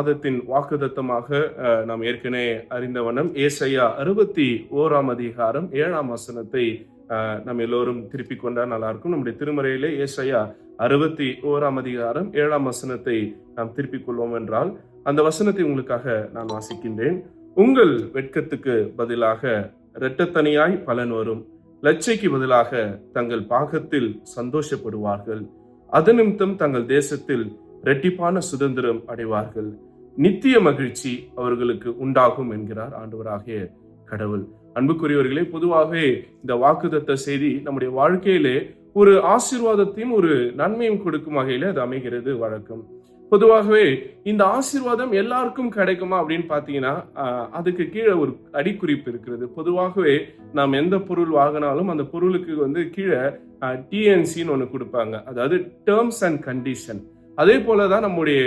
மாதத்தின் வாக்குதத்தமாக நாம் ஏற்கனவே அறிந்த வண்ணம் ஏசையா அறுபத்தி ஓராம் அதிகாரம் ஏழாம் வசனத்தை அஹ், நம்ம எல்லோரும் திருப்பி கொண்டா நல்லா இருக்கும் நம்முடைய திருமறையிலே ஏசையா அறுபத்தி ஓராம் அதிகாரம் ஏழாம் வசனத்தை நாம் திருப்பிக் கொள்வோம் என்றால் அந்த வசனத்தை உங்களுக்காக நான் வாசிக்கின்றேன். உங்கள் வெட்கத்துக்கு பதிலாக இரட்டத்தனியாய் பலன் வரும். லட்சைக்கு பதிலாக தங்கள் பாகத்தில் சந்தோஷப்படுவார்கள். அது நிமித்தம் தங்கள் தேசத்தில் இரட்டிப்பான சுதந்திரம் அடைவார்கள். நித்திய மகிழ்ச்சி அவர்களுக்கு உண்டாகும் என்கிறார் ஆண்டவராகிய கடவுள். அன்புக்குரியவர்களே பொதுவாகவே இந்த வாக்குதத்த செய்தி நம்முடைய வாழ்க்கையிலே ஒரு ஆசீர்வாதத்தையும் ஒரு நன்மையும் கொடுக்கும் வகையில அது அமைகிறது வழக்கம். பொதுவாகவே இந்த ஆசீர்வாதம் எல்லாருக்கும் கிடைக்குமா அப்படின்னு பார்த்தீங்கன்னா அதுக்கு கீழே ஒரு அடிக்குறிப்பு இருக்கிறது. பொதுவாகவே நாம் எந்த பொருள் வாங்கினாலும் அந்த பொருளுக்கு வந்து கீழே டிஎன்சின்னு ஒன்று கொடுப்பாங்க. அதாவது டேர்ம்ஸ் அண்ட் கண்டிஷன் அதே போல தான் நம்முடைய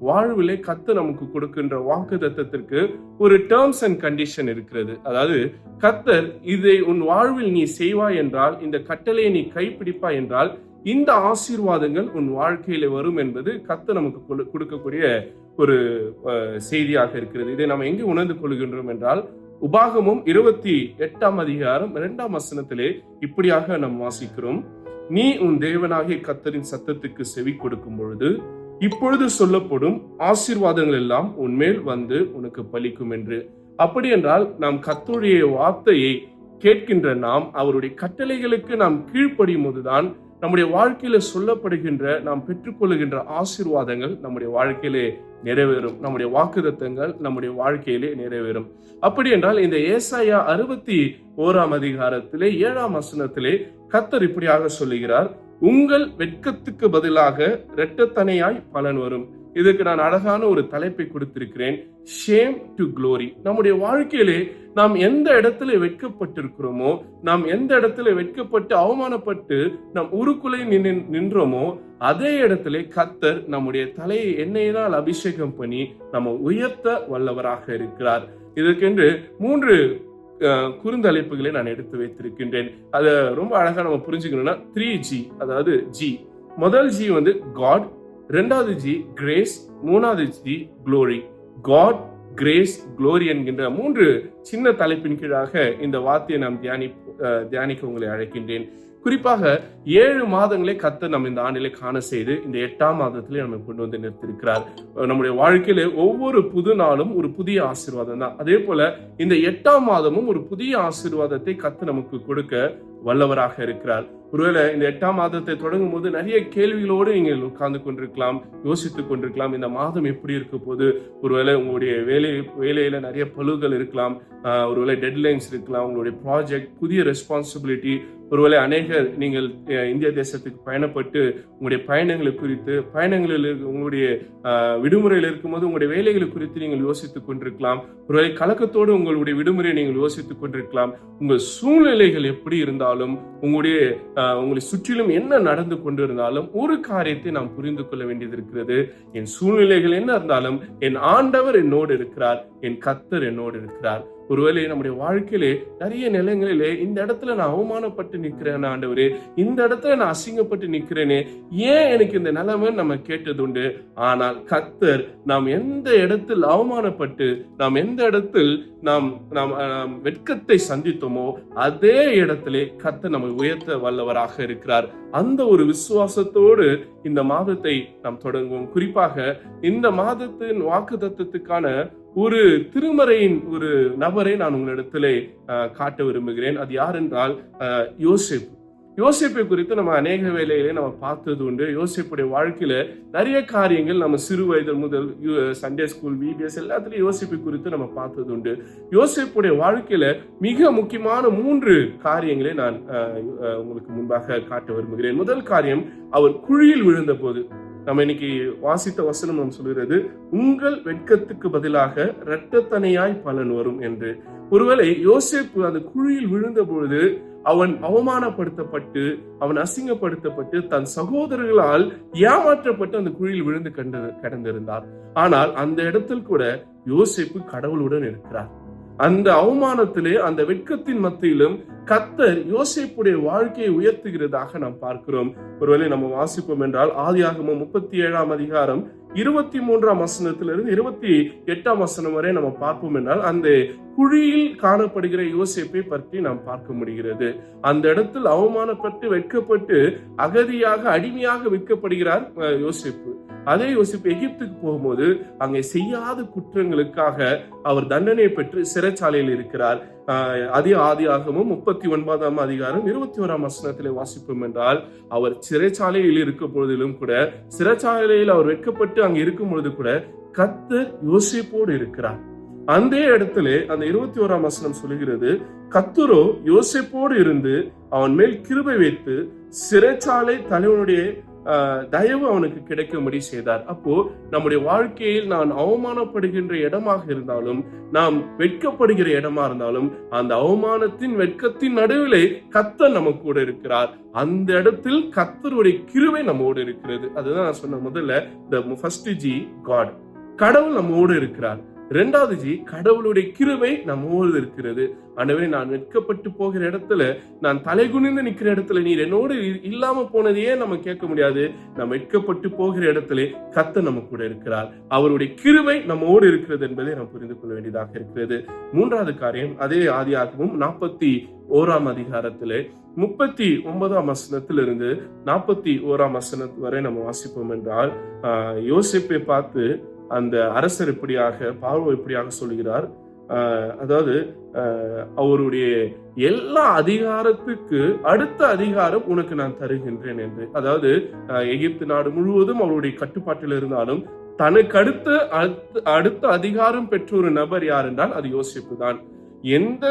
வாழ்விலே கத்து நமக்கு கொடுக்கின்ற வாக்கு தத்தத்திற்கு ஒரு டேர்ம்ஸ் அண்ட் கண்டிஷன் இருக்கிறது. அதாவது கத்தர் இதை உன் வாழ்வில் நீ செய்வாய் என்றால் இந்த கட்டளையை நீ கைப்பிடிப்பாய் என்றால் இந்த ஆசீர்வாதங்கள் உன் வாழ்க்கையில வரும் என்பது கத்து நமக்கு கொடு- கொடுக்கக்கூடிய ஒரு செய்தியாக இருக்கிறது. இதை நாம் எங்கே உணர்ந்து கொள்கின்றோம் என்றால் உபாகமும் இருபத்தி எட்டாம் அதிகாரம் இரண்டாம் வசனத்திலே இப்படியாக நாம் வாசிக்கிறோம். நீ உன் தேவனாகிய கத்தரின் சத்தத்துக்கு செவி கொடுக்கும் பொழுது இப்பொழுது சொல்லப்படும் ஆசீர்வாதங்கள் எல்லாம் உன்மேல் வந்து உனக்கு பலிக்கும் என்று. அப்படி என்றால் நாம் கத்துடைய வார்த்தையை கேட்கின்ற நாம் அவருடைய கட்டளைகளுக்கு நாம் கீழ்ப்படியும் போதுதான் நம்முடைய வாழ்க்கையில சொல்லப்படுகின்ற நாம் பெற்றுக்கொள்ளுகின்ற ஆசீர்வாதங்கள் நம்முடைய வாழ்க்கையிலே நிறைவேறும். நம்முடைய வாக்குதத்தங்கள் நம்முடைய வாழ்க்கையிலே நிறைவேறும். அப்படி என்றால் இந்த ஏசாயா அறுபத்தி ஓராம் அதிகாரத்திலே ஏழாம் வசனத்திலே கத்தர் இப்படியாக சொல்லுகிறார் உங்கள் வெட்கத்துக்கு பதிலாக இரட்டத்தனையாய் பலன் வரும். இதுக்கு நான் அழகான ஒரு தலைப்பை கொடுத்திருக்கிறேன். ஷேம் டு க்ளோரி நம்முடைய வாழ்க்கையிலே நாம் எந்த இடத்துல வெட்கப்பட்டிருக்கிறோமோ நாம் எந்த இடத்துல வெட்கப்பட்டு அவமானப்பட்டு நம் உருக்குலை நின்று நின்றோமோ அதே இடத்துல கத்தர் நம்முடைய தலையை எண்ணெயினால் அபிஷேகம் பண்ணி நம்ம உயர்த்த வல்லவராக இருக்கிறார். இதற்கென்று மூன்று குறுந்தலைப்புகளை நான் எடுத்து வைத்திருக்கின்றேன். அதை ரொம்ப அழகா நம்ம புரிஞ்சுக்கணும்னா த்ரீ ஜி அதாவது ஜி முதல் ஜி வந்து காட் ரெண்டாவது ஜி கிரேஸ் மூணாவது G glory God grace glory என்கின்ற மூன்று சின்ன தலைப்பின் கீழாக இந்த வார்த்தையை நாம் தியானி தியானிக்க உங்களை அழைக்கின்றேன். குறிப்பாக ஏழு மாதங்களே கத்த நம்ம இந்த ஆண்டிலே காண செய்து இந்த எட்டாம் மாதத்திலே நம்ம கொண்டு வந்து நிறுத்திருக்கிறார் நம்முடைய வாழ்க்கையில ஒவ்வொரு புது நாளும் ஒரு புதிய ஆசீர்வாதம் தான். அதே போல இந்த எட்டாம் மாதமும் ஒரு புதிய ஆசீர்வாதத்தை கத்து நமக்கு கொடுக்க வல்லவராக இருக்கிறார். ஒருவேளை இந்த எட்டாம் மாதத்தை தொடங்கும் போது நிறைய கேள்விகளோடு நீங்கள் உட்கார்ந்து கொண்டிருக்கலாம் யோசித்துக் கொண்டிருக்கலாம் இந்த மாதம் எப்படி இருக்க போது ஒருவேளை உங்களுடைய வேலை வேலையில நிறைய பழுகள் இருக்கலாம் ஒருவேளை டெட்லைன்ஸ் இருக்கலாம் உங்களுடைய ப்ராஜெக்ட் புதிய ரெஸ்பான்சிபிலிட்டி ஒருவேளை அநேகர் நீங்கள் இந்திய தேசத்துக்கு பயணப்பட்டு உங்களுடைய பயணங்களை குறித்து பயணங்களில் உங்களுடைய விடுமுறையில் இருக்கும்போது உங்களுடைய வேலைகளை குறித்து நீங்கள் யோசித்துக் கொண்டிருக்கலாம். ஒருவேளை கலக்கத்தோடு உங்களுடைய விடுமுறையை நீங்கள் யோசித்துக் கொண்டிருக்கலாம். உங்கள் சூழ்நிலைகள் எப்படி இருந்தாலும் உங்களுடைய உங்களை சுற்றிலும் என்ன நடந்து கொண்டிருந்தாலும் ஒரு காரியத்தை நாம் புரிந்து கொள்ள வேண்டியது இருக்கிறது. என் சூழ்நிலைகள் என்ன இருந்தாலும் என் ஆண்டவர் என்னோடு இருக்கிறார் என் கத்தர் என்னோடு இருக்கிறார். ஒருவேளை நம்முடைய வாழ்க்கையிலே நிறைய நிலங்களிலே இந்த இடத்துல நான் அவமானப்பட்டு நிற்கிறேன் ஆண்டவரே இந்த இடத்துல நான் அசிங்கப்பட்டு நிற்கிறேனே ஏன் எனக்கு இந்த நிலைமை நம்ம கேட்டது உண்டு ஆனால் கத்தர் நாம் எந்த இடத்தில் அவமானப்பட்டு நாம் எந்த இடத்தில் நாம் நாம் வெட்கத்தை சந்தித்தோமோ அதே இடத்திலே கத்தர் நம்மை உயர்த்த வல்லவராக இருக்கிறார். அந்த ஒரு விசுவாசத்தோடு இந்த மாதத்தை நாம் தொடங்குவோம். குறிப்பாக இந்த மாதத்தின் வாக்கு தத்துவத்துக்கான ஒரு திருமறையின் ஒரு நபரை நான் உங்களிடத்திலே காட்ட விரும்புகிறேன். அது யார் என்றால் யோசிப் யோசிப்பை குறித்து நம்ம அநேக வேலையிலே நம்ம பார்த்தது உண்டு. யோசிப்புடைய வாழ்க்கையில நிறைய காரியங்கள் நம்ம சிறு வயது முதல் சண்டே ஸ்கூல் விபிஎஸ் எல்லாத்துலயும் யோசிப்பை குறித்து நம்ம பார்த்தது உண்டு. யோசிப்புடைய வாழ்க்கையில மிக முக்கியமான மூன்று காரியங்களை நான் உங்களுக்கு முன்பாக காட்ட விரும்புகிறேன். முதல் காரியம் அவர் குழியில் விழுந்த போது நம்ம இன்னைக்கு வாசித்த வசனம் சொல்கிறது உங்கள் வெட்கத்துக்கு பதிலாக இரட்டத்தனையாய் பலன் வரும் என்று. ஒருவேளை யோசேப்பு அந்த குழியில் விழுந்த பொழுது அவன் அவமானப்படுத்தப்பட்டு அவன் அசிங்கப்படுத்தப்பட்டு தன் சகோதரர்களால் ஏமாற்றப்பட்டு அந்த குழியில் விழுந்து கண்டு கடந்திருந்தார் ஆனால் அந்த இடத்தில் கூட யோசேப்பு கடவுளுடன் இருக்கிறார். அந்த அவமானத்திலே அந்த வெட்கத்தின் மத்தியிலும் கத்தர் யோசிப்புடைய வாழ்க்கையை உயர்த்துகிறதாக நாம் பார்க்கிறோம். ஒருவேளை நம்ம வாசிப்போம் என்றால் ஆதியாகமம் முப்பத்தி ஏழாம் அதிகாரம் இருபத்தி மூன்றாம் வசனத்திலிருந்து இருபத்தி எட்டாம் வசனம் வரை நம்ம பார்ப்போம் என்றால் அந்த குழியில் காணப்படுகிற யோசிப்பை பற்றி நாம் பார்க்க முடிகிறது. அந்த இடத்தில் அவமானப்பட்டு வெட்கப்பட்டு அகதியாக அடிமையாக விற்கப்படுகிறார் அஹ், அதே யோசிப்பு எகிப்துக்கு போகும்போது அங்கே செய்யாத குற்றங்களுக்காக அவர் தண்டனை பெற்று சிறைச்சாலையில் இருக்கிறார். அதி ஆதி ஆதியாகமும் முப்பத்தி ஒன்பதாம் அதிகாரம் இருபத்தி ஓராம் வசனத்திலே வாசிப்போம் என்றால் அவர் சிறைச்சாலையில் இருக்கும் பொழுதிலும் கூட சிறைச்சாலையில் அவர் வெட்கப்பட்டு அங்கு இருக்கும் பொழுது கூட கத்தர் யோசிப்போடு இருக்கிறார். அந்த இடத்துல அந்த இருபத்தி ஓராம் வசனம் சொல்லுகிறது கத்துரோ யோசிப்போடு இருந்து அவன் மேல் கிருபை வைத்து சிறைச்சாலை தலைவனுடைய தயவு அவனுக்கு கிடைக்கும்படி செய்தார். அப்போ நம்முடைய வாழ்க்கையில் நான் அவமானப்படுகின்ற இடமாக இருந்தாலும் நாம் வெட்கப்படுகிற இடமா இருந்தாலும் அந்த அவமானத்தின் வெட்கத்தின் நடுவிலே கத்தர் நம்ம கூட இருக்கிறார். அந்த இடத்தில் கத்தருடைய கிருவை நம்மோடு இருக்கிறது. அதுதான் நான் சொன்ன முதல்ல த ஃபர்ஸ்ட் ஜி காட் கடவுள் நம்மோடு இருக்கிறார். ரெண்டாவது ஜி கடவுளுடைய கிருவை நம்மோடு இருக்கிறது. ஆண்டவரே நான் வெட்கப்பட்டு போகிற இடத்துல நான் தலைகுனிந்து நிற்கிற இடத்துல நீர் என்னோடு இல்லாம போனதையே நம்ம கேட்க முடியாது. நம்ம வெட்கப்பட்டு போகிற இடத்துல கத்த நம்ம கூட இருக்கிறார். அவருடைய கிருவை நம்மோடு இருக்கிறது என்பதை நாம் புரிந்து கொள்ள வேண்டியதாக இருக்கிறது. மூன்றாவது காரியம் அதே ஆதியாகவும் நாற்பத்தி ஓராம் அதிகாரத்திலே முப்பத்தி ஒன்பதாம் வசனத்திலிருந்து நாற்பத்தி ஓராம் வசனத்து வரை நம்ம வாசிப்போம் என்றால் யோசிப்பை பார்த்து அந்த அரசர் இப்படியாக பார்வை இப்படியாக சொல்கிறார் ஆஹ், அதாவது அவருடைய எல்லா அதிகாரத்துக்கு அடுத்த அதிகாரம் உனக்கு நான் தருகின்றேன் என்று. அதாவது எகிப்து நாடு முழுவதும் அவருடைய கட்டுப்பாட்டில் இருந்தாலும் தனக்கு அடுத்த அடுத்த- அடுத்த அதிகாரம் பெற்ற ஒரு நபர் யார் என்றால் அது யோசிப்பு தான் எந்த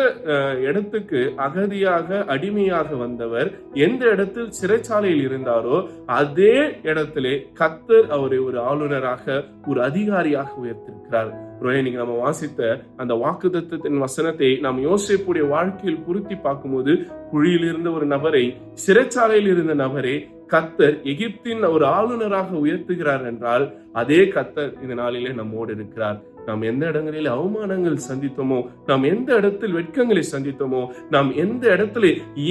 இடத்துக்கு அகதியாக அடிமையாக வந்தவர் எந்த இடத்தில் சிறைச்சாலையில் இருந்தாரோ அதே இடத்திலே கத்தர் அவரை ஒரு ஆளுநராக ஒரு அதிகாரியாக உயர்த்திருக்கிறார். ஒருவேளை நீங்க நம்ம வாசித்த அந்த வாக்குத்தத்தத்தின் வசனத்தை நாம் யோசிப்புடைய வாழ்க்கையில் பொருத்தி பார்க்கும்போது குழியில் இருந்த ஒரு நபரை சிறைச்சாலையில் இருந்த நபரை கத்தர் எகிப்தின் ஒரு ஆளுநராக உயர்த்துகிறார் என்றால் அதே கத்தர் இந்த நாளிலே நம்மோடு இருக்கிறார். நாம் எந்த இடங்களில் அவமானங்கள் சந்தித்தோமோ நாம் எந்த இடத்தில் வெட்கங்களை சந்தித்தோமோ நாம் எந்த இடத்துல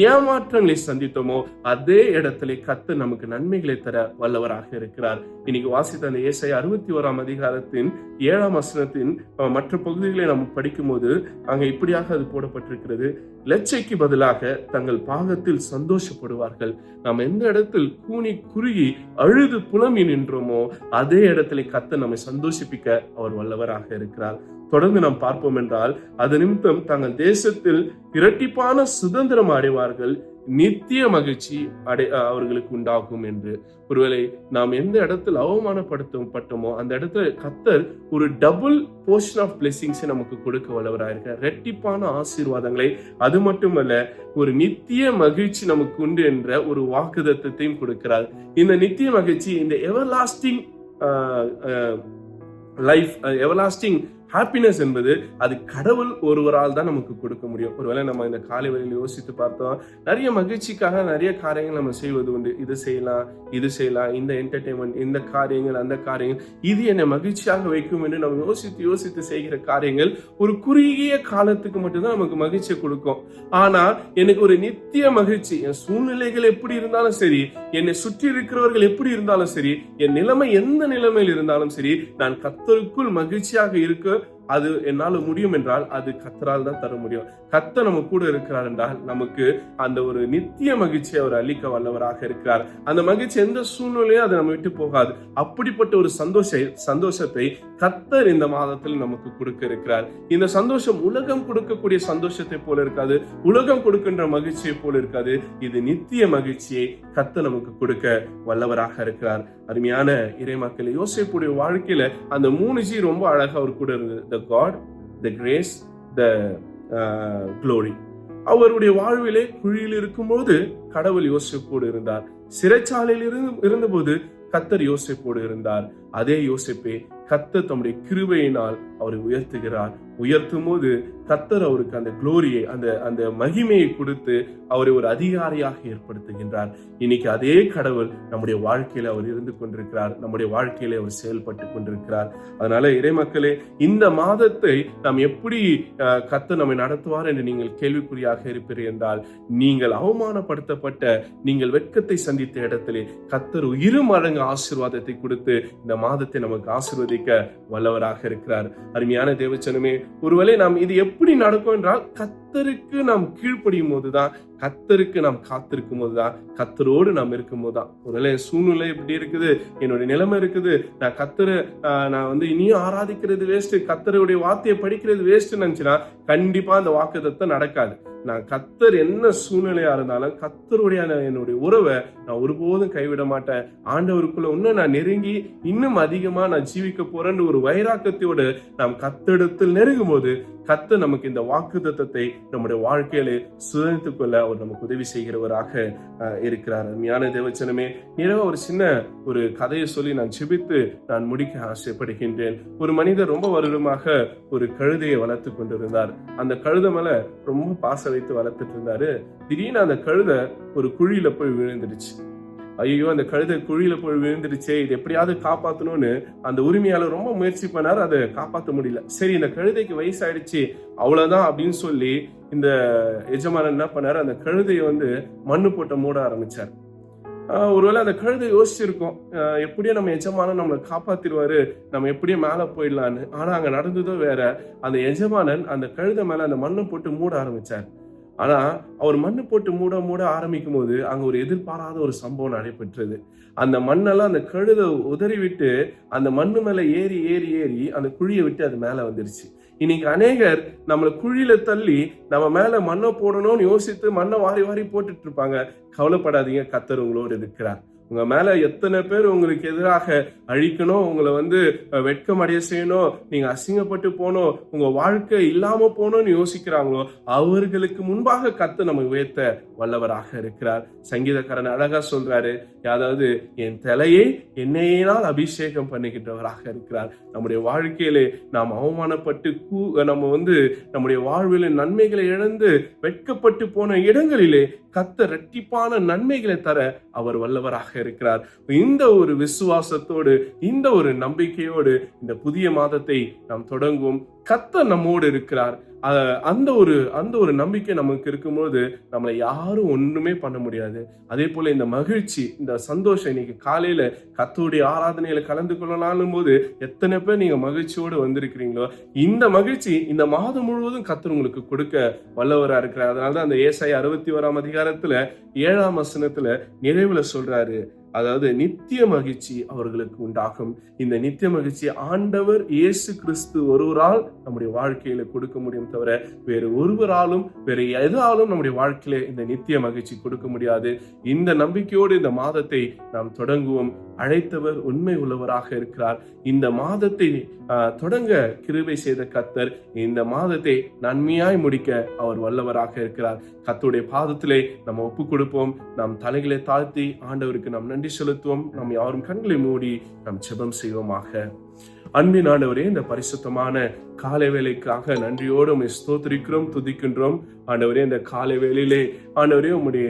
ஏமாற்றங்களை சந்தித்தோமோ அதே இடத்துல கத்து நமக்கு நன்மைகளை தர வல்லவராக இருக்கிறார். இன்னைக்கு வாசித்த அந்த ஏசை அறுபத்தி ஓராம் அதிகாரத்தின் ஏழாம் வசனத்தின் மற்ற பகுதிகளை நாம் படிக்கும்போது அங்க இப்படியாக அது போடப்பட்டிருக்கிறது. லட்சைக்கு பதிலாக தங்கள் பாகத்தில் சந்தோஷப்படுவார்கள். நாம் எந்த இடத்தில் கூனி குறுகி அழுது புலம்பி நின்றோமோ அதே இடத்துல கத்த நம்மை சந்தோஷிப்பிக்க அவர் வல்லவராக இருக்கிறார். தொடர்ந்து நாம் பார்ப்போம் என்றால் அது நிமித்தம் தங்கள் தேசத்தில் இரட்டிப்பான சுதந்திரம் அடைவார்கள். நித்திய மகிழ்ச்சி அடை அவர்களுக்கு உண்டாகும் என்று. ஒருவேளை நாம் எந்த இடத்தில் அவமானப்படுத்தப்பட்டோமோ அந்த இடத்துல கத்தர் ஒரு டபுள் போர்ஷன் ஆஃப் பிளெஸிங்ஸை நமக்கு கொடுக்க வல்லவராக இருக்கார். ரெட்டிப்பான ஆசீர்வாதங்களை அது மட்டுமல்ல ஒரு நித்திய மகிழ்ச்சி நமக்கு உண்டு என்ற ஒரு வாக்குதத்தையும் கொடுக்கிறார். இந்த நித்திய மகிழ்ச்சி இந்த everlasting life, uh, everlasting happiness என்பது அது கடவுள் ஒருவரால் தான் நமக்கு கொடுக்க முடியும். ஒருவேளை நம்ம இந்த காலை வழியில் யோசித்து பார்த்தோம் நிறைய மகிழ்ச்சிக்காக நிறைய காரியங்கள் நம்ம செய்வது உண்டு. இது செய்யலாம் இது செய்யலாம் இந்த என்டர்டைன்மெண்ட் இந்த காரியங்கள் அந்த காரியங்கள். இது என்னை மகிழ்ச்சியாக வைக்கும் என்று நம்ம யோசித்து யோசித்து செய்கிற காரியங்கள் ஒரு குறுகிய காலத்துக்கு மட்டும்தான் நமக்கு மகிழ்ச்சியை கொடுக்கும். ஆனா எனக்கு ஒரு நித்திய மகிழ்ச்சி என் சூழ்நிலைகள் எப்படி இருந்தாலும் சரி என்னை சுற்றி இருக்கிறவர்கள் எப்படி இருந்தாலும் சரி என் நிலைமை எந்த நிலைமையில் இருந்தாலும் சரி நான் கத்தருக்குள் மகிழ்ச்சியாக இருக்க அது என்னால முடியும் என்றால் அது கத்தரால் தான் தர முடியும். கத்த நம்ம கூட இருக்கிறார் என்றால் நமக்கு அந்த ஒரு நித்திய மகிழ்ச்சியை அவர் அளிக்க வல்லவராக இருக்கிறார். அந்த மகிழ்ச்சி எந்த சூழ்நிலையும் அதை நம்ம விட்டு போகாது. அப்படிப்பட்ட ஒரு சந்தோஷ சந்தோஷத்தை கத்தர் இந்த மாதத்தில் நமக்கு கொடுக்க இருக்கிறார். இந்த சந்தோஷம் உலகம் கொடுக்கக்கூடிய சந்தோஷத்தை போல இருக்காது. உலகம் கொடுக்கின்ற மகிழ்ச்சியை போல இருக்காது. இது நித்திய மகிழ்ச்சியை கத்த நமக்கு கொடுக்க வல்லவராக இருக்கிறார். அருமையான இறைமக்களை யோசிப்புடைய வாழ்க்கையில அந்த மூணு ஜி ரொம்ப அழகா அவர் கூட இருந்தது the God the grace the glory அவருடைய வாழ்விலே குழியில் இருக்கும்போது கடவுள் யோசிப்போடு இருந்தார். சிறைச்சாலையில் இருந்து இருந்தபோது கத்தர் யோசிப்போடு இருந்தார். அதே யோசிப்பே கத்தர் தம்முடைய கிருபையினால் அவரை உயர்த்துகிறார். உயர்த்தும் போது கத்தர் அவருக்கு அந்த குளோரியை அந்த அந்த மகிமையை கொடுத்து அவரை ஒரு அதிகாரியாக ஏற்படுத்துகின்றார். இன்னைக்கு அதே கடவுள் நம்முடைய வாழ்க்கையில அவர் இருந்து கொண்டிருக்கிறார். நம்முடைய வாழ்க்கையில அவர் செயல்பட்டு கொண்டிருக்கிறார். அதனால இறைமக்களே இந்த மாதத்தை நாம் எப்படி கத்த நம்மை நடத்துவார் என்று நீங்கள் கேள்விக்குறியாக இருப்பீர்கள் என்றால் நீங்கள் அவமானப்படுத்தப்பட்ட நீங்கள் வெட்கத்தை சந்தித்த இடத்திலே கத்தர் இரு மடங்கு ஆசீர்வாதத்தை கொடுத்து இந்த மாதத்தை நமக்கு ஆசிர்வதிக்க வல்லவராக இருக்கிறார். அருமையான தேவச்சனமே ஒருவேளை நாம் இது எப்படி நடக்கும் என்றால் கத்தருக்கு நாம் கீழ்ப்படியும் போதுதான். கத்தருக்கு நாம் காத்திருக்கும் போதுதான். கத்தரோடு நாம் இருக்கும் போதுதான். ஒருவேளை சூழ்நிலை இப்படி இருக்குது என்னுடைய நிலைமை இருக்குது நான் கத்தரை நான் வந்து இனியும் ஆராதிக்கிறது வேஸ்ட் கத்தருடைய வார்த்தையை படிக்கிறது வேஸ்ட் நினைச்சுன்னா கண்டிப்பா அந்த வாக்குதத்தை நடக்காது. நான் கத்தர் என்ன சூழ்நிலையா இருந்தாலும் கத்தருடைய என்னுடைய உறவை நான் ஒருபோதும் கைவிட மாட்டேன். ஆண்டவருக்குள்ள இன்னும் நான் நெருங்கி இன்னும் அதிகமா நான் ஜீவிக்க போறேன்னு ஒரு வைராக்கத்தோடு நாம் கத்தெடுத்து நெருங்கும் போது கத்த நமக்கு இந்த வாக்கு தத்தத்தை நம்முடைய வாழ்க்கையில சுதந்தித்துக் கொள்ள அவர் நமக்கு உதவி செய்கிறவராக இருக்கிறார். அருமையான தேவச்சனமே இரவு ஒரு சின்ன ஒரு கதையை சொல்லி நான் செபித்து நான் முடிக்க ஆசைப்படுகின்றேன். ஒரு மனிதர் ரொம்ப வருடமாக ஒரு கழுதையை வளர்த்து கொண்டிருந்தார். அந்த கழுதை மேல ரொம்ப பாச வைத்து வளர்த்துட்டு இருந்தாரு. திடீர்னு அந்த கழுதை ஒரு குழியில போய் விழுந்துடுச்சு. ஐயோ அந்த கழுதை குழியில போய் விழுந்துடுச்சே இது எப்படியாவது காப்பாத்தணும்னு அந்த உரிமையாளர் ரொம்ப முயற்சி பண்ணார் அதை காப்பாற்ற முடியல. சரி இந்த கழுதைக்கு வயசாயிடுச்சு அவ்வளவுதான் அப்படின்னு சொல்லி இந்த எஜமானன் என்ன பண்ணாரு அந்த கழுதையை வந்து மண்ணு போட்ட மூட ஆரம்பிச்சார். ஒருவேளை அந்த கழுதை யோசிச்சிருக்கோம். எப்படியோ நம்ம எஜமானன் நம்மளை காப்பாத்திடுவாரு நம்ம எப்படியோ மேலே போயிடலான்னு. ஆனா அங்க நடந்ததோ வேற அந்த எஜமானன் அந்த கழுதை மேல அந்த மண்ணை போட்டு மூட ஆரம்பிச்சார். ஆனா அவர் மண்ணு போட்டு மூட மூட ஆரம்பிக்கும் போது அங்க ஒரு எதிர்பாராத ஒரு சம்பவம் நடைபெற்றது. அந்த மண்ணெல்லாம் அந்த கழுதை உதறி விட்டு அந்த மண்ணு மேல ஏறி ஏறி ஏறி அந்த குழியை விட்டு அது மேல வந்துருச்சு. இன்னைக்கு அநேகர் நம்மளை குழியில தள்ளி நம்ம மேல மண்ணை போடணும்னு யோசித்து மண்ணை வாரி வாரி போட்டுட்டு இருப்பாங்க. கவலைப்படாதீங்க கத்தர் உங்களோடு இருக்கிறார். உங்க மேல எத்தனை பேர் உங்களுக்கு எதிராக அழிக்கணும் உங்களை வந்து வெட்கமடைய வெட்கம் அடைய செய்யணும் நீங்க அசிங்கப்பட்டு போகணும் உங்க வாழ்க்கை இல்லாம போகணும்னு யோசிக்கிறாங்களோ அவர்களுக்கு முன்பாக கத்து நம்ம உயர்த்த வல்லவராக இருக்கிறார். சங்கீதக்காரன் அழகா சொல்றாரு அதாவது என் தலையை என்னையினால் அபிஷேகம் பண்ணிக்கிட்டவராக இருக்கிறார். நம்முடைய வாழ்க்கையிலே நாம் அவமானப்பட்டு கூ நம்ம வந்து நம்முடைய வாழ்வில் நன்மைகளை இழந்து வெட்கப்பட்டு போன இடங்களிலே கத்த ரெட்டிப்பான நன்மைகளை தர அவர் வல்லவராக இருக்கிறார். இந்த ஒரு விசுவாசத்தோடு இந்த ஒரு நம்பிக்கையோடு இந்த புதிய மாதத்தை நாம் தொடங்குவோம். கத்த நம்மோடு இருக்கிறார். அந்த ஒரு அந்த ஒரு நம்பிக்கை நமக்கு இருக்கும்போது நம்மளை யாரும் ஒன்றுமே பண்ண முடியாது. அதே போல இந்த மகிழ்ச்சி இந்த சந்தோஷம் இன்னைக்கு காலையில கத்தோடைய ஆராதனையில கலந்து கொள்ளலாம்னு போது எத்தனை பேர் நீங்க மகிழ்ச்சியோடு வந்திருக்கிறீங்களோ இந்த மகிழ்ச்சி இந்த மாதம் முழுவதும் கத்தர் உங்களுக்கு கொடுக்க வல்லவரா இருக்கிறார். அதனாலதான் அந்த ஏசாய் அறுபத்தி ஓராம் அதிகாரத்துல ஏழாம் வசனத்துல நிறைவுல சொல்றாரு. அதாவது நித்திய மகிழ்ச்சி அவர்களுக்கு உண்டாகும். இந்த நித்திய மகிழ்ச்சி ஆண்டவர் இயேசு கிறிஸ்து ஒருவரால் நம்முடைய வாழ்க்கையில கொடுக்க முடியும் தவிர வேறு ஒருவராலும் வேறு எதாலும் நம்முடைய வாழ்க்கையில இந்த நித்திய மகிழ்ச்சி கொடுக்க முடியாது. இந்த நம்பிக்கையோடு இந்த மாதத்தை நாம் தொடங்குவோம். அழைத்தவர் உண்மை உள்ளவராக இருக்கிறார். இந்த மாதத்தை ஆஹ், தொடங்க கிருவை செய்த கத்தர் இந்த மாதத்தை நன்மையாய் முடிக்க அவர் வல்லவராக இருக்கிறார். கத்துடைய பாதத்திலே நம்ம ஒப்பு கொடுப்போம் நாம் தலைகளை தாழ்த்தி ஆண்டவருக்கு நாம் நன்றி செலுத்துவோம். நாம் யாரும் கண்களை மூடி நாம் ஜெபம் செய்வோமாக. அன்பின் ஆண்டவரே இந்த பரிசுத்தமான காலை வேலைக்காக நன்றியோடு உண்மை ஸ்தோத்திரிக்கிறோம் துதிக்கின்றோம். ஆண்டவரே இந்த காலை வேலையிலே ஆண்டவரே உம்முடைய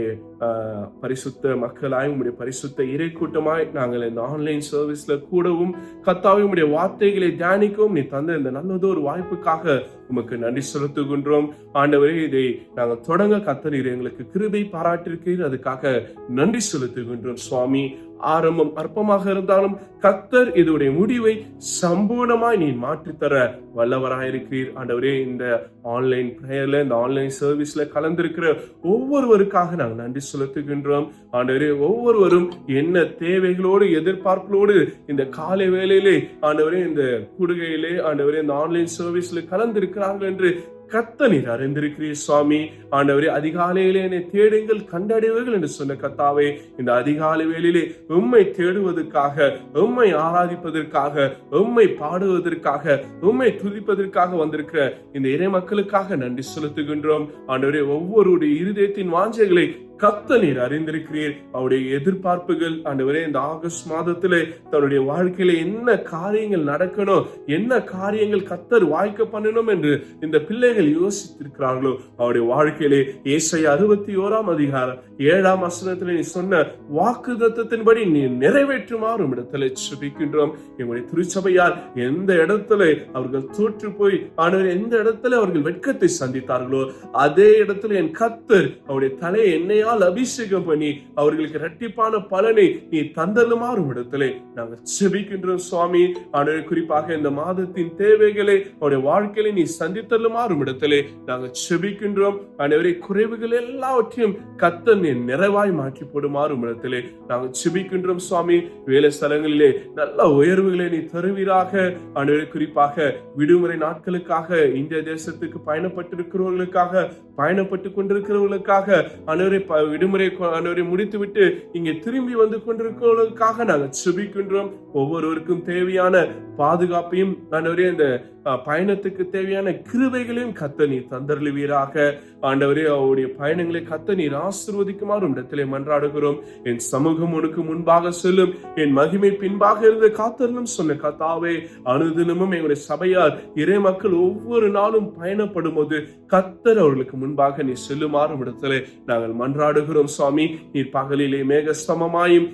பரிசுத்த மக்களாய் உம்முடைய பரிசுத்த இறை கூட்டமாய் நாங்கள் இந்த ஆன்லைன் சர்வீஸ்ல கூடவும் கத்தாவை உடைய வார்த்தைகளை தியானிக்கவும் நீ தந்த இந்த நல்லதொரு வாய்ப்புக்காக உமக்கு நன்றி செலுத்துகின்றோம். ஆண்டவரே இதை நாங்கள் தொடங்க கத்தரீர் எங்களுக்கு கிருபை பாராட்டிருக்கிறீர் அதுக்காக நன்றி செலுத்துகின்றோம் சுவாமி. ஆரம்பம் அற்பமாக இருந்தாலும் கத்தர் இதோடைய முடிவை சம்பூர்ணமாய் நீ மாற்றித்தர வல்லவராயிருக்கிறீர் ஆண்டவரே இந்த ஆன்லைன் ப்ரேயர்ல இந்த ஆன்லைன் சர்வீஸ்ல கலந்திருக்கிற ஒவ்வொருவருக்காக நாங்கள் நன்றி செலுத்துகின்றோம். ஆண்டவரே ஒவ்வொருவரும் என்ன தேவைகளோடு எதிர்பார்ப்புகளோடு இந்த காலை வேலையிலே ஆண்டவரே இந்த கூடுகையிலே ஆண்டவரே இந்த ஆன்லைன் சர்வீஸ்ல கலந்திருக்கிறார்கள் என்று கத்த நீர் அறிந்திருக்கிறீர் சுவாமி. ஆண்டவரே அதிகாலையிலே என்னை தேடுங்கள் கண்டடைவீர்கள் என்று சொன்ன கத்தாவே இந்த அதிகாலை வேளையிலே உம்மை தேடுவதற்காக உம்மை ஆராதிப்பதற்காக உம்மை பாடுவதற்காக உம்மை துதிப்பதற்காக வந்திருக்கிற இந்த இறை மக்களுக்காக நன்றி செலுத்துகின்றோம். ஆண்டவரே ஒவ்வொருடைய இருதயத்தின் வாஞ்சைகளை கத்த நீர் அறிந்திருக்கிறீர். அவருடைய எதிர்பார்ப்புகள் ஆண்டவரே இந்த ஆகஸ்ட் மாதத்திலே தன்னுடைய வாழ்க்கையில என்ன காரியங்கள் நடக்கணும் என்ன காரியங்கள் கத்தர் வாய்க்க பண்ணணும் என்று இந்த பிள்ளைகள் யோசித்திருக்கிறார்களோ அவருடைய வாழ்க்கையிலே ஏசை அறுபத்தி ஓராம் அதிகாரம் ஏழாம் வசனத்திலே நீ சொன்ன வாக்கு தத்தத்தின்படி நீ நிறைவேற்றுமாறு இடத்துல சுபிக்கின்றோம் எங்களுடைய திருச்சபையால் எந்த இடத்துல அவர்கள் தோற்று போய் ஆண்டவர் எந்த இடத்துல அவர்கள் வெட்கத்தை சந்தித்தார்களோ அதே இடத்துல என் கத்தர் அவருடைய தலையை எண்ணெயால் அபிஷேகம் பண்ணி அவர்களுக்கு இரட்டிப்பான பலனை நீ தந்தலுமாறும் இடத்துல நாங்கள் செபிக்கின்றோம் சுவாமி. ஆனால் குறிப்பாக இந்த மாதத்தின் தேவைகளை அவருடைய வாழ்க்கையில நீ சந்தித்தலுமாறும் இடத்திலே நாங்கள் செபிக்கின்றோம். அனைவரை குறைவுகள் எல்லாவற்றையும் கத்த நீ நிறைவாய் மாற்றி போடுமாறு இடத்திலே நாங்கள் செபிக்கின்றோம் சுவாமி. வேலை ஸ்தலங்களிலே நல்ல உயர்வுகளை நீ தருவீராக. அனைவரை குறிப்பாக விடுமுறை நாட்களுக்காக இந்திய தேசத்துக்கு பயணப்பட்டிருக்கிறவர்களுக்காக பயணப்பட்டு கொண்டிருக்கிறவர்களுக்காக. அனைவரை விடுமுறை கொ- முடித்துவிட்டு இங்கே திரும்பி வந்து கொண்டிருக்கிறவர்களுக்காக நாங்கள் சுபிக்கின்றோம். ஒவ்வொருவருக்கும் தேவையான பாதுகாப்பையும் ஆண்டவரே இந்த பயணத்துக்கு தேவையான கிருவைகளையும் கத்த நீர் தந்தருளுவீராக. ஆண்டவரே அவருடைய பயணங்களை கத்த நீர் ஆசிர்வதிக்குமாறு இடத்திலே மன்றாடுகிறோம். என் சமூகம் உனக்கு முன்பாக செல்லும். என் மகிமை பின்பாக இருந்து காத்தரணும் சொன்ன கத்தாவே அனுதினமும் எங்களுடைய சபையார் இறை மக்கள் ஒவ்வொரு நாளும் பயணப்படும் போது கத்தர் அவர்களுக்கு முன்பாக நீ செல்லுமாறும் இடத்திலே நாங்கள் மன்றாடுகிறோம் சுவாமி. நீர் பகலிலே மேக ஸ்தமமாயும்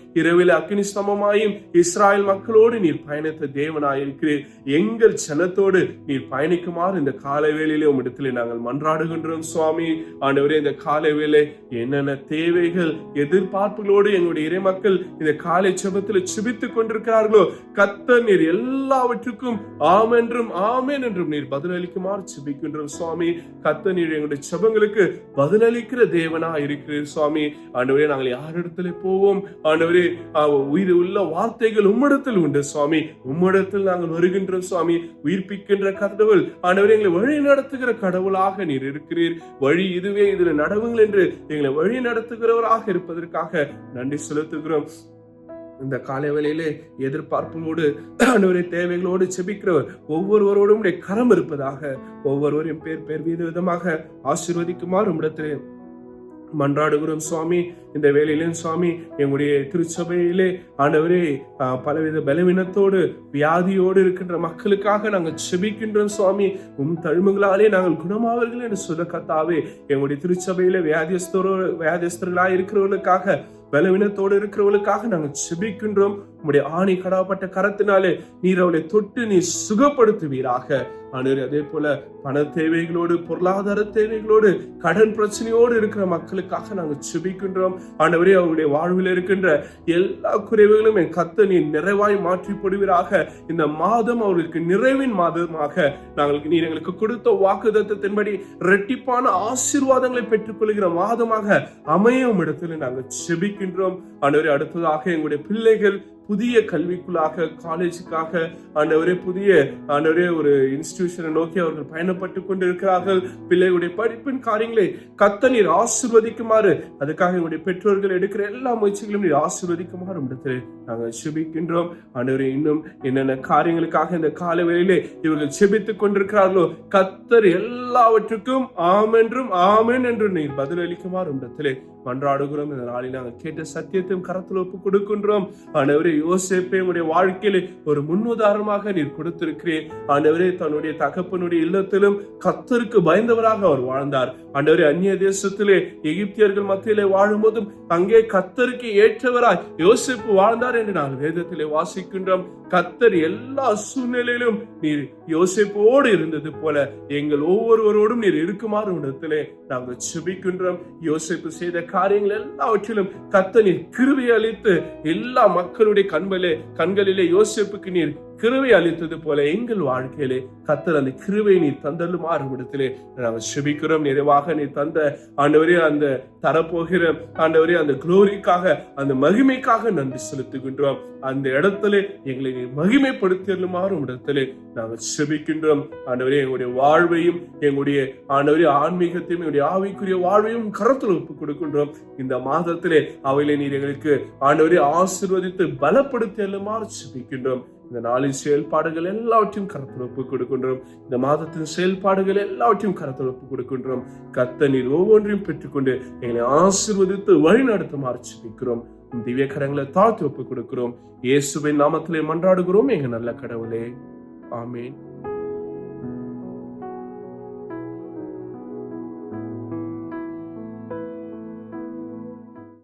அக்னி ஸ்தமமாயும் இஸ்ராயல் மக்களோடு நீர் பயணத்தை தேவனாயிருக்கிறீர். எங்கள் ஜனத்தோடு நீர் பயணிக்குமாறு இந்த காலை வேளையிலே உம்மிடத்திலே நாங்கள் மன்றாடுகின்றோம் சுவாமி. ஆண்டவரே இந்த காலை வேலை என்னென்ன தேவைகள் எதிர்பார்ப்புகளோடு எங்களுடைய இறைமக்கள் இந்த காலை செபத்தில் சிபித்துக் கொண்டிருக்கிறார்களோ கத்த நீர் எல்லாவற்றுக்கும் ஆமென்றும் ஆமேன் என்றும் நீர் பதிலளிக்குமாறு சிபிக்கின்றோம் சுவாமி. கத்த நீர் எங்களுடைய செபங்களுக்கு பதிலளிக்கிற தேவனா இருக்கிறீர் சுவாமி. ஆண்டவரே நாங்கள் யாரிடத்துல போவோம்? ஆண்டவரே உயிர் உள்ள வார்த்தைகள் உம்மிடத்தில் உண்டு சுவாமி. உம்மிடத்தில் நாங்கள் வருகின்றோம் சுவாமி. உயிர்ப்பிக்க உயிர்ப்பிக்கின்ற கடவுள் ஆண்டவர் எங்களை வழி நடத்துகிற கடவுளாக நீர் இருக்கிறீர். வழி இதுவே இதில் நடவுங்கள் என்று எங்களை வழி நடத்துகிறவராக இருப்பதற்காக நன்றி செலுத்துகிறோம். இந்த காலை வேளையிலே எதிர்பார்ப்போடு அனைவரின் தேவைகளோடு செபிக்கிறவர் ஒவ்வொருவரோடும் கரம் இருப்பதாக ஒவ்வொருவரையும் பேர் பேர் வித விதமாக ஆசீர்வதிக்குமாறு இடத்திலே மன்றாடுகிறோம் சுவாமி. இந்த வேலையிலும் சுவாமி எங்களுடைய திருச்சபையிலே ஆண்டவரே பலவித பலவீனத்தோடு வியாதியோடு இருக்கின்ற மக்களுக்காக நாங்கள் செபிக்கின்றோம் சுவாமி. உம் தழும்புகளாலே நாங்கள் குணமாவர்கள் என்று சொல்ல கத்தாவே எங்களுடைய திருச்சபையில வியாதியஸ்தரோ வியாதியஸ்தர்களாக இருக்கிறவர்களுக்காக பலவீனத்தோடு இருக்கிறவர்களுக்காக நாங்கள் செபிக்கின்றோம். உம்முடைய ஆணை கடாப்பட்ட கரத்தினாலே நீர் அவளை தொட்டு நீ சுகப்படுத்துவீராக. ஆண்டவரே அதே போல பண தேவைகளோடு பொருளாதார தேவைகளோடு கடன் பிரச்சனையோடு இருக்கிற மக்களுக்காக நாங்கள் செபிக்கின்றோம். ஆண்டவரே அவருடைய வாழ்வில் இருக்கின்ற எல்லா குறைவுகளும் என் கத்த நீ நிறைவாய் மாற்றி போடுவீராக இந்த மாதம் அவர்களுக்கு நிறைவின் மாதமாக நாங்கள் நீர் எங்களுக்கு கொடுத்த வாக்குதத்தத்தின்படி இரட்டிப்பான ஆசீர்வாதங்களை பெற்றுக்கொள்கிற மாதமாக அமையும் இடத்துல நாங்கள் செபிக்கின்றோம். ஆண்டவரே அடுத்ததாக எங்களுடைய பிள்ளைகள் புதிய கல்விக்குள்ளாக காலேஜுக்காக ஆண்டவரே புதிய ஆண்டவரே ஒரு இன்ஸ்டிடியூஷனை நோக்கி அவர்கள் பயணப்பட்டு கொண்டிருக்கிறார்கள். பிள்ளைகளுடைய படிப்பின் காரியங்களை கத்த நீர் ஆசிர்வதிக்குமாறு அதுக்காக எங்களுடைய பெற்றோர்கள் எடுக்கிற எல்லா முயற்சிகளும் நீர் ஆசிர்வதிக்குமாறு இடத்துல நாங்கள் செபிக்கின்றோம் ஆண்டவரே இன்னும் என்னென்ன காரியங்களுக்காக இந்த கால வேளையிலே இவர்கள் செபித்துக் கொண்டிருக்கிறார்களோ கத்தர் எல்லாவற்றுக்கும் ஆமென்றும் ஆமென் என்று நீர் பதிலளிக்குமாறு இடத்திலே மன்றாடுகிறோம். இந்த நாளில் நாங்கள் கேட்ட சத்தியத்தையும் கரத்தில் ஒப்பு கொடுக்கின்றோம். ஆண்டவரே யோசிப்பே உடைய வாழ்க்கையில ஒரு முன்னுதாரணமாக நீர் கொடுத்திருக்கிறேன் ஆண்டவரே தன்னுடைய தகப்பனுடைய இல்லத்திலும் கத்தருக்கு பயந்தவராக அவர் வாழ்ந்தார். ஆண்டவரே அந்நிய தேசத்திலே எகிப்தியர்கள் மத்தியிலே வாழும்போதும் அங்கே கத்தருக்கு ஏற்றவராய் யோசிப்பு வாழ்ந்தார் என்று நான் வேதத்திலே வாசிக்கின்றோம். கத்தர் எல்லா சூழ்நிலையிலும் நீர் யோசிப்போடு இருந்தது போல எங்கள் ஒவ்வொருவரோடும் நீர் இருக்குமாறு இடத்திலே நாங்கள் சுபிக்கின்றோம் யோசிப்பு செய்த காரியங்கள் எல்லாவற்றிலும் கத்த நீர் கிருபை அளித்து எல்லா மக்களுடைய கண்களிலே கண்களிலே யோசிப்புக்கு நீர். கிருவை அளித்தது போல எங்கள் வாழ்க்கையிலே கத்தர் அந்த கிருவை நீ தந்தள்ளுமாறு இடத்திலே நாங்கள் செபிக்கிறோம். நிறைவாக நீ தந்த ஆண்டவரே அந்த தரப்போகிற ஆண்டவரே அந்த குளோரிக்காக அந்த மகிமைக்காக நன்றி செலுத்துகின்றோம். அந்த இடத்துல எங்களை நீ மகிமைப்படுத்தியலுமாறு இடத்திலே நாங்கள் சுபிக்கின்றோம். ஆண்டவரே எங்களுடைய வாழ்வையும் எங்களுடைய ஆண்டவரே ஆன்மீகத்தையும் எங்களுடைய ஆவிக்குரிய வாழ்வையும் கரத்தில் ஒப்பு கொடுக்கின்றோம். இந்த மாதத்திலே அவையிலே நீர் எங்களுக்கு ஆண்டவரே ஆசிர்வதித்து பலப்படுத்தியலுமாறு சுபிக்கின்றோம். இந்த நாளின் செயல்பாடுகள் எல்லாவற்றையும் கருத்தில் ஒப்பு கொடுக்கின்றோம். இந்த மாதத்தின் செயல்பாடுகள் எல்லாவற்றையும் கருத்தில் ஒப்பு கொடுக்கின்றோம். கத்த நீர் ஒவ்வொன்றையும் பெற்றுக்கொண்டு எங்களை ஆசீர்வதித்து வழிநடத்த நடத்துமாறு ஜெபிக்கிறோம். திவ்ய கரங்களை தாழ்த்தி ஒப்பு கொடுக்கிறோம். இயேசுவின் நாமத்திலே மன்றாடுகிறோம். எங்க நல்ல கடவுளே. ஆமேன்.